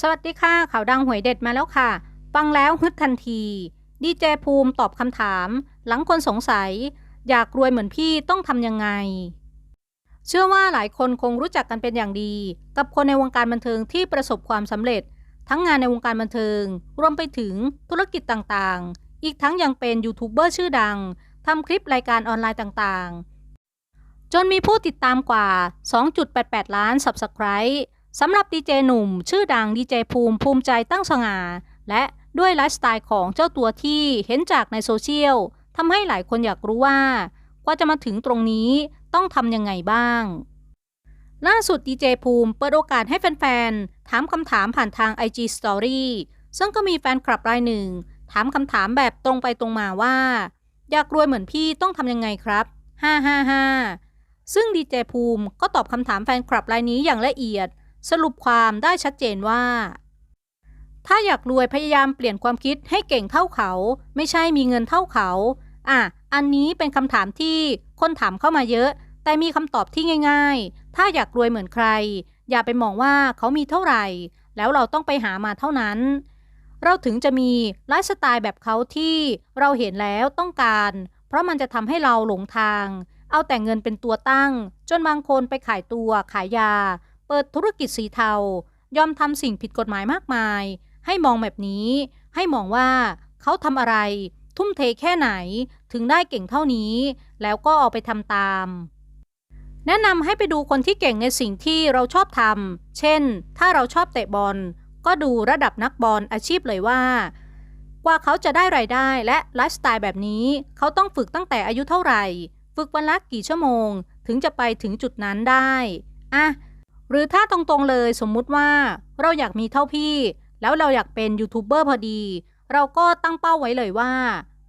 สวัสดีค่ะ ข่าวดังหวยเด็ดมาแล้วค่ะ ฟังแล้วฮึดทันที ดีเจภูมิตอบคำถาม หลังคนสงสัย อยากรวยเหมือนพี่ต้องทำยังไง เชื่อว่าหลายคนคงรู้จักกันเป็นอย่างดี กับคนในวงการบันเทิงที่ประสบความสำเร็จ ทั้งงานในวงการบันเทิง รวมไปถึงธุรกิจต่างๆ อีกทั้งยังเป็นยูทูบเบอร์ชื่อดังทำคลิปรายการออนไลน์ต่างๆ จนมีผู้ติดตามกว่า 2.88 ล้าน Subscribe สำหรับดีเจหนุ่ม ชื่อดังดีเจภูมิภูมิใจตั้งสง่า และด้วยไลฟ์สไตล์ของเจ้าตัวที่เห็นจากในโซเชียลทำให้หลายคนอยากรู้ว่า กว่าจะมาถึงตรงนี้ต้องทำยังไงบ้าง ล่าสุดดีเจภูมิเปิดโอกาสให้แฟนๆ ถามคำถามผ่านทาง IG Story ซึ่งก็มีแฟนคลับรายหนึ่ง ถามคำถามแบบตรงไปตรงมาว่า อยากรวยเหมือนพี่ต้องทำยังไงครับ555ซึ่งดีเจภูมิก็ตอบคำถามแฟนคลับรายนี้อย่างละเอียด สรุปความได้ชัดเจนว่า ถ้าอยากรวยพยายามเปลี่ยนความคิดให้เก่งเท่าเขา ไม่ใช่มีเงินเท่าเขา อะ อันนี้เป็นคำถามที่คนถามเข้ามาเยอะ แต่มีคำตอบที่ง่าย ๆ ถ้าอยากรวยเหมือนใคร อย่าไปมองว่าเขามีเท่าไหร่ แล้วเราต้องไปหามาเท่านั้น เราถึงจะมีไลฟ์สไตล์แบบเขาที่เราเห็นแล้วต้องการ เพราะมันจะทำให้เราหลงทาง เอาแต่เงินเป็นตัวตั้ง จนบางคนไปขายตัวขายยา เปิดธุรกิจสีเทา ยอมทำสิ่งผิดกฎหมายมากมาย ให้มองแบบนี้ ให้มองว่าเขาทำอะไร ทุ่มเทแค่ไหนถึงได้เก่งเท่านี้ แล้วก็เอาไปทำตาม แนะนำให้ไปดูคนที่เก่งในสิ่งที่เราชอบทำเช่น ถ้าเราชอบเตะบอล ก็ดูระดับนักบอลอาชีพเลยว่า กว่าเขาจะได้ไรายได้และไลฟ์สไตล์แบบนี้ เขาต้องฝึกตั้งแต่อายุเท่าไหร่ ฝึกวันละกี่ชั่วโมง ถึงจะไปถึงจุดนั้นได้อะ หรือถ้าตรงๆเลยสมมุติว่าเราอยากมีเท่าพี่ แล้วเราอยากเป็นยูทูบเบอร์พอดี เราก็ตั้งเป้าไว้เลยว่า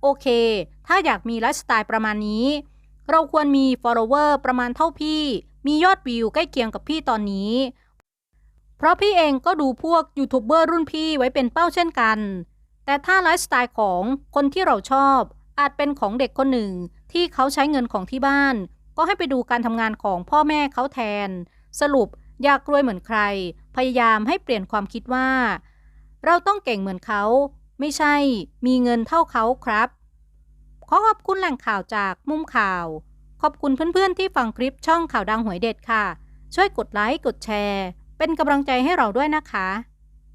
โอเค ถ้าอยากมีไลฟ์สไตล์ประมาณนี้ เราควรมี follower ประมาณเท่าพี่ มียอดวิวใกล้เคียงกับพี่ตอนนี้ เพราะพี่เองก็ดูพวกยูทูบเบอร์รุ่นพี่ไว้เป็นเป้าเช่นกัน แต่ถ้าไลฟ์สไตล์ของคนที่เราชอบ อาจเป็นของเด็กคนหนึ่งที่เขาใช้เงินของที่บ้าน ก็ให้ไปดูการทำงานของพ่อแม่เขาแทน สรุป อยากรวยเหมือนใคร พยายามให้เปลี่ยนความคิดว่า เราต้องเก่งเหมือนเขา ไม่ใช่มีเงินเท่าเขาครับ ขอขอบคุณแหล่งข่าวจากมุมข่าว ขอบคุณเพื่อนๆที่ฟังคลิปช่องข่าวดังหวยเด็ดค่ะ ช่วยกดไลค์กดแชร์ เป็นกำลังใจให้เราด้วยนะคะ